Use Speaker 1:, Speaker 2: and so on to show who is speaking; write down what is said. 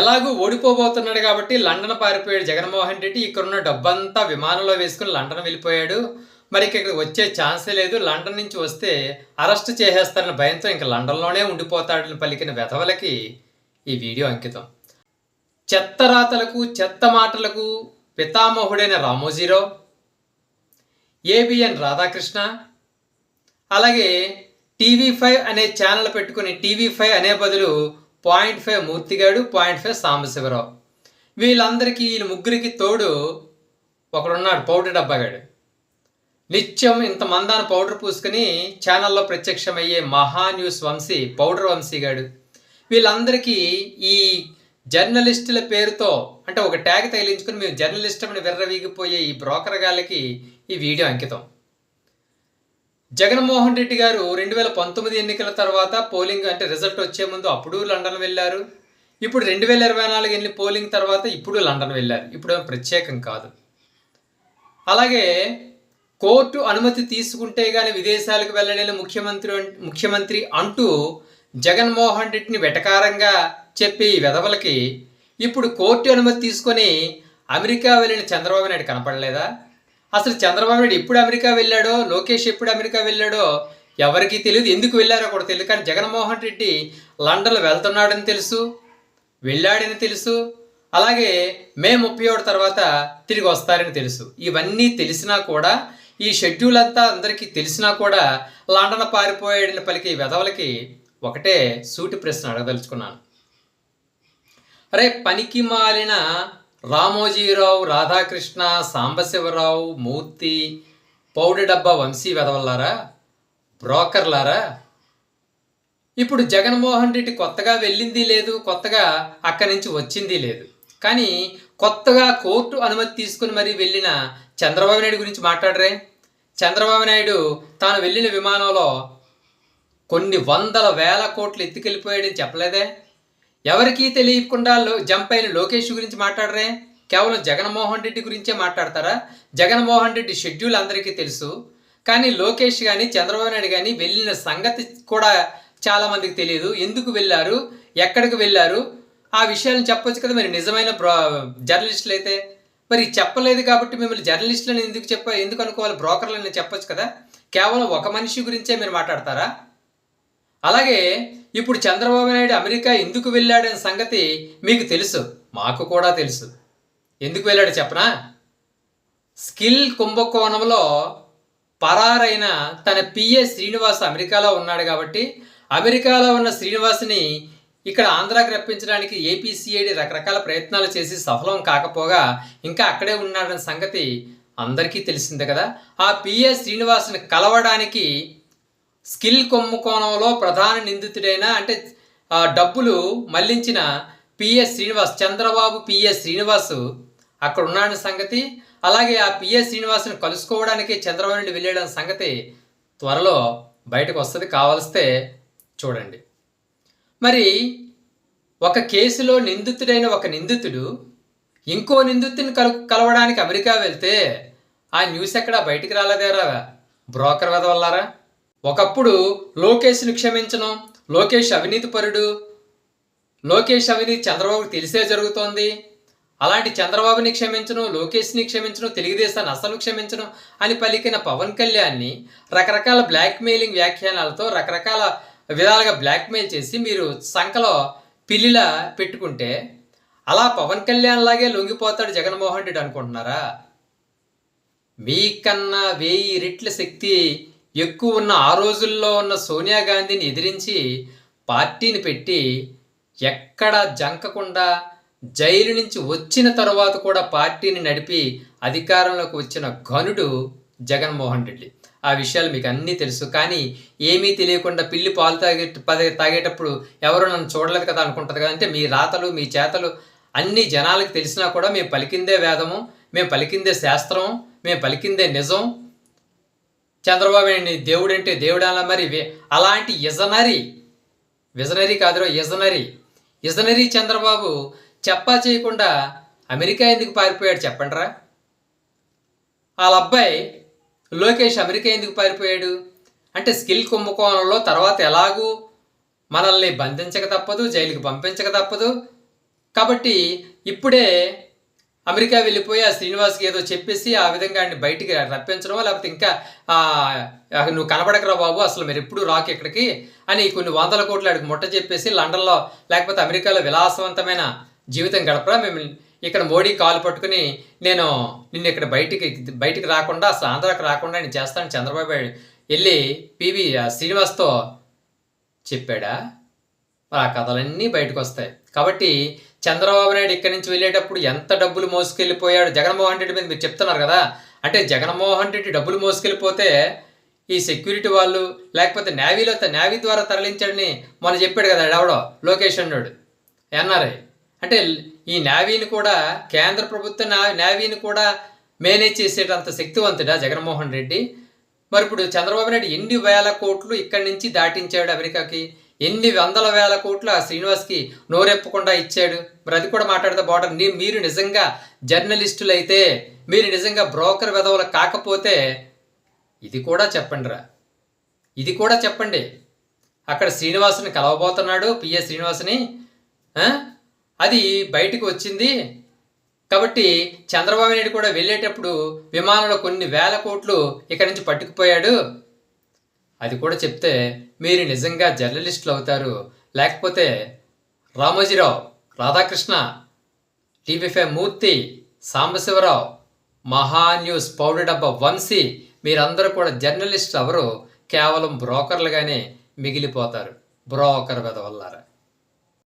Speaker 1: ఎలాగూ ఓడిపోబోతున్నాడు కాబట్టి లండన్ పారిపోయాడు జగన్మోహన్ రెడ్డి. ఇక్కడున్న డబ్బంతా విమానంలో వేసుకుని లండన్ వెళ్ళిపోయాడు. మరి ఇక్కడ వచ్చే ఛాన్సే లేదు. లండన్ నుంచి వస్తే అరెస్ట్ చేసేస్తారని భయంతో ఇంకా లండన్లోనే ఉండిపోతాడని పలికిన వెధవలకి ఈ వీడియో అంకితం. చెత్త రాతలకు చెత్త మాటలకు పితామహుడైన రామోజీరావు ఏబిఎన్ రాధాకృష్ణ అలాగే టీవీ ఫైవ్ అనే ఛానల్ పెట్టుకుని టీవీ ఫైవ్ అనే బదులు పాయింట్ ఫైవ్ మూర్తిగాడు పాయింట్ ఫైవ్ సాంబశివరావు. వీళ్ళందరికీ వీళ్ళ ముగ్గురికి తోడు ఒకడున్నాడు పౌడర్ డబ్బాగాడు. నిత్యం ఇంత మందాన పౌడర్ పూసుకుని ఛానల్లో ప్రత్యక్షమయ్యే మహా న్యూస్ వంశీ పౌడర్ వంశీగాడు. వీళ్ళందరికీ ఈ జర్నలిస్టుల పేరుతో అంటే ఒక ట్యాగ్ తగిలించుకుని మేము జర్నలిస్ట్ అని విర్రవీగిపోయే ఈ బ్రోకర్ గాళ్ళకి ఈ వీడియో అంకితం. జగన్మోహన్ రెడ్డి గారు రెండు వేల పంతొమ్మిది ఎన్నికల తర్వాత పోలింగ్ అంటే రిజల్ట్ వచ్చే ముందు అప్పుడు లండన్ వెళ్ళారు. ఇప్పుడు రెండు వేల ఇరవై నాలుగు ఎన్ని పోలింగ్ తర్వాత ఇప్పుడు లండన్ వెళ్ళారు. ఇప్పుడు ప్రత్యేకం కాదు. అలాగే కోర్టు అనుమతి తీసుకుంటే కానీ విదేశాలకు వెళ్ళలేని ముఖ్యమంత్రి ముఖ్యమంత్రి అంటూ జగన్మోహన్ రెడ్డిని వెటకారంగా చెప్పి ఈ వెధవలకి ఇప్పుడు కోర్టు అనుమతి తీసుకొని అమెరికా వెళ్ళిన చంద్రబాబు నాయుడు కనపడలేదా? అసలు చంద్రబాబు నాయుడు ఎప్పుడు అమెరికా వెళ్ళాడో లోకేష్ ఎప్పుడు అమెరికా వెళ్ళాడో ఎవరికీ తెలియదు ఎందుకు వెళ్ళారో కూడా తెలియదు కానీ జగన్మోహన్ రెడ్డి లండన్ వెళ్తున్నాడని తెలుసు వెళ్ళాడని తెలుసు అలాగే మే ముప్పై ఒకటి తర్వాత తిరిగి వస్తారని తెలుసు. ఇవన్నీ తెలిసినా కూడా ఈ షెడ్యూల్ అంతా అందరికీ తెలిసినా కూడా లండన్ పారిపోయాడని పలికి వెధవలకి ఒకటే సూటి ప్రశ్న అడగదలుచుకున్నాను. అరే పనికి మాలిన రామోజీరావు రాధాకృష్ణ సాంబశివరావు మూర్తి పౌడి డబ్బా వంశీ వెదవల్లారా బ్రోకర్లారా? ఇప్పుడు జగన్మోహన్ రెడ్డి కొత్తగా వెళ్ళింది లేదు కొత్తగా అక్కడి నుంచి వచ్చింది లేదు. కానీ కొత్తగా కోర్టు అనుమతి తీసుకుని మరీ వెళ్ళిన చంద్రబాబు నాయుడు గురించి మాట్లాడరే. చంద్రబాబు నాయుడు తాను వెళ్ళిన విమానంలో కొన్ని వందల వేల కోట్లు ఎత్తుకెళ్ళిపోయాడని చెప్పలేదే. ఎవరికీ తెలియకుండా జంప్ అయిన లోకేష్ గురించి మాట్లాడరే? కేవలం జగన్మోహన్ రెడ్డి గురించే మాట్లాడతారా? జగన్మోహన్ రెడ్డి షెడ్యూల్ అందరికీ తెలుసు. కానీ లోకేష్ కానీ చంద్రబాబు నాయుడు కానీ వెళ్ళిన సంగతి కూడా చాలామందికి తెలియదు. ఎందుకు వెళ్ళారు? ఎక్కడికి వెళ్ళారు? ఆ విషయాలను చెప్పొచ్చు కదా మరి నిజమైన జర్నలిస్టులు అయితే. మరి చెప్పలేదు కాబట్టి మిమ్మల్ని జర్నలిస్టులను ఎందుకు చెప్ప ఎందుకు అనుకోవాలి? బ్రోకర్లని చెప్పొచ్చు కదా. కేవలం ఒక మనిషి గురించే మీరు మాట్లాడతారా? అలాగే ఇప్పుడు చంద్రబాబు నాయుడు అమెరికా ఎందుకు వెళ్ళాడనే సంగతి మీకు తెలుసు. మాకు కూడా తెలుసు. ఎందుకు వెళ్ళాడు చెప్పనా? స్కిల్ కుంభకోణంలో పరారైన తన పిఏ శ్రీనివాస్ అమెరికాలో ఉన్నాడు కాబట్టి అమెరికాలో ఉన్న శ్రీనివాస్ని ఇక్కడ ఆంధ్రాకి రప్పించడానికి ఏపీసీఐడి రకరకాల ప్రయత్నాలు చేసి సఫలం కాకపోగా ఇంకా అక్కడే ఉన్నాడన్న సంగతి అందరికీ తెలిసిందే కదా. ఆ పిఏ శ్రీనివాస్ని కలవడానికి స్కిల్ కుంభకోణంలో ప్రధాన నిందితుడైన అంటే డబ్బులు మళ్ళించిన పిఎస్ శ్రీనివాస్ చంద్రబాబు పిఎస్ శ్రీనివాస్ అక్కడ ఉన్నాడన్న సంగతి. అలాగే ఆ పిఎస్ శ్రీనివాస్ని కలుసుకోవడానికి చంద్రబాబు నుండి వెళ్ళాడన్న సంగతి త్వరలో బయటకు వస్తుంది. కావలిస్తే చూడండి. మరి ఒక కేసులో నిందితుడైన ఒక నిందితుడు ఇంకో నిందితుడిని కలు కలవడానికి అమెరికా వెళ్తే ఆ న్యూస్ ఎక్కడ? బయటికి రాలేదేరా బ్రోకర్ వదవల్లారా? ఒకప్పుడు లోకేష్ని క్షమించను. లోకేష్ అవినీతి పరుడు లోకేష్ అవినీతి చంద్రబాబుకి తెలిసే జరుగుతోంది. అలాంటి చంద్రబాబుని క్షమించను లోకేష్ని క్షమించను తెలుగుదేశాన్ని అసలు క్షమించను అని పలికిన పవన్ కళ్యాణ్ని రకరకాల బ్లాక్మెయిలింగ్ వ్యాఖ్యానాలతో రకరకాల విధాలుగా బ్లాక్మెయిల్ చేసి మీరు సంఖలో పిల్లిలా పెట్టుకుంటే అలా పవన్ కళ్యాణ్ లాగే లొంగిపోతాడు జగన్మోహన్ రెడ్డి అనుకుంటున్నారా? మీకన్నా వెయ్యి రెట్ల శక్తి ఎక్కువ ఉన్న ఆ రోజుల్లో ఉన్న సోనియా గాంధీని ఎదిరించి పార్టీని పెట్టి ఎక్కడ జంకకుండా జైలు నుంచి వచ్చిన తర్వాత కూడా పార్టీని నడిపి అధికారంలోకి వచ్చిన ఘనుడు జగన్మోహన్ రెడ్డి. ఆ విషయాలు మీకు అన్నీ తెలుసు. కానీ ఏమీ తెలియకుండా పిల్లి పాలు తాగే పదే తాగేటప్పుడు ఎవరు నన్ను చూడలేదు కదా అనుకుంటుంది కదా అంటే మీ రాతలు మీ చేతలు అన్ని జనాలకు తెలిసినా కూడా మేము పలికిందే వేదము మేము పలికిందే శాస్త్రం మేము పలికిందే నిజం చంద్రబాబు నాయుడిని దేవుడు అంటే దేవుడు అలా మరి అలాంటి ఇజనరీ విజనరీ కాదురో ఇజనరీ ఇజనరీ చంద్రబాబు చెప్పా చేయకుండా అమెరికా ఎందుకు పారిపోయాడు చెప్పండిరా? వాళ్ళ అబ్బాయి లోకేష్ అమెరికా ఎందుకు పారిపోయాడు? అంటే స్కిల్ కుంభకోణంలో తర్వాత ఎలాగూ మనల్ని బంధించక తప్పదు జైలుకి పంపించక తప్పదు. కాబట్టి ఇప్పుడే అమెరికా వెళ్ళిపోయి ఆ శ్రీనివాస్కి ఏదో చెప్పేసి ఆ విధంగా ఆయన బయటికి రప్పించడం లేకపోతే ఇంకా నువ్వు కనబడకరా బాబు అసలు మీరు ఎప్పుడు రాకు ఇక్కడికి అని కొన్ని వందల కోట్లు ఆడికి ముట్ట చెప్పేసి లండన్లో లేకపోతే అమెరికాలో విలాసవంతమైన జీవితం గడపరా. మేము ఇక్కడ మోడీ కాలు పట్టుకుని నేను నిన్ను ఇక్కడ బయటికి బయటికి రాకుండా అసలు ఆంధ్రాకి రాకుండా నేను చేస్తాను చంద్రబాబు వెళ్ళి పివి ఆ శ్రీనివాస్తో చెప్పాడా? ఆ కథలన్నీ బయటకు వస్తాయి. కాబట్టి చంద్రబాబు నాయుడు ఇక్కడి నుంచి వెళ్ళేటప్పుడు ఎంత డబ్బులు మోసుకెళ్ళిపోయాడు? జగన్మోహన్ రెడ్డి మీద మీరు చెప్తున్నారు కదా. అంటే జగన్మోహన్ రెడ్డి డబ్బులు మోసుకెళ్ళిపోతే ఈ సెక్యూరిటీ వాళ్ళు లేకపోతే నేవీలో నేవీ ద్వారా తరలించాడని మొన్న చెప్పాడు కదా ఎవడో లోకేష్ అన్నాడు ఎన్ఆర్ఐ. అంటే ఈ నేవీని కూడా కేంద్ర ప్రభుత్వ నా- నేవీని కూడా మేనేజ్ చేసేటంత శక్తివంతుడా జగన్మోహన్ రెడ్డి? మరి ఇప్పుడు చంద్రబాబు నాయుడు ఎన్ని వేల కోట్లు ఇక్కడి నుంచి దాటించాడు అమెరికాకి? ఎన్ని వందల వేల కోట్లు ఆ శ్రీనివాస్కి నోరెప్పకుండా ఇచ్చాడు? మరి అది కూడా మాట్లాడితే బాగుంటుంది. నీ- మీరు నిజంగా జర్నలిస్టులు అయితే మీరు నిజంగా బ్రోకర్ విధవులు కాకపోతే ఇది కూడా చెప్పండి రా ఇది కూడా చెప్పండి. అక్కడ శ్రీనివాసుని కలవబోతున్నాడు పిఏ శ్రీనివాసుని. అది బయటకు వచ్చింది. కాబట్టి చంద్రబాబు నాయుడు కూడా వెళ్ళేటప్పుడు విమానంలో కొన్ని వేల కోట్లు ఇక్కడి నుంచి పట్టుకుపోయాడు. అది కూడా చెప్తే మీరు నిజంగా జర్నలిస్టులు అవుతారు. లేకపోతే రామోజీరావు రాధాకృష్ణ టీవీఫై మూర్తి సాంబశివరావు మహా న్యూస్ పౌడర్ డబ్బా వంశీ మీరందరూ కూడా జర్నలిస్ట్ ఎవరు? కేవలం బ్రోకర్లుగానే మిగిలిపోతారు. బ్రోకర్ వెదవల్లారా.